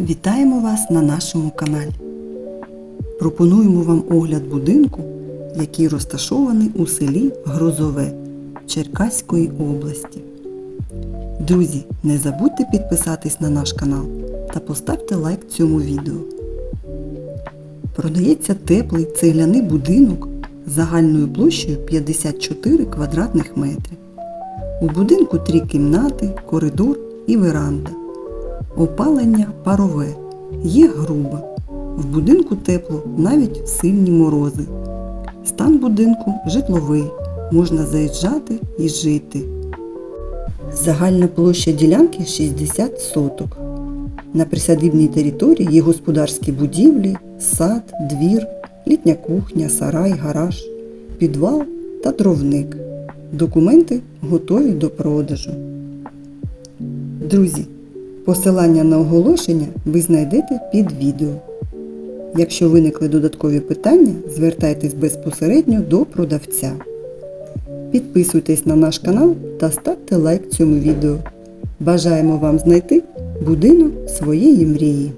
Вітаємо вас на нашому каналі. Пропонуємо вам огляд будинку, який розташований у селі Грозове Черкаської області. Друзі, не забудьте підписатись на наш канал та поставте лайк цьому відео. Продається теплий цегляний будинок загальною площею 54 квадратних метри. У будинку три кімнати, коридор і веранда. Опалення парове. Є грубе. В будинку тепло навіть сильні морози. Стан будинку житловий. Можна заїжджати і жити. Загальна площа ділянки 60 соток. На присадибній території є господарські будівлі, сад, двір, літня кухня, сарай, гараж, підвал та дровник. Документи готові до продажу. Друзі, посилання на оголошення ви знайдете під відео. Якщо виникли додаткові питання, звертайтесь безпосередньо до продавця. Підписуйтесь на наш канал та ставте лайк цьому відео. Бажаємо вам знайти будинок своєї мрії.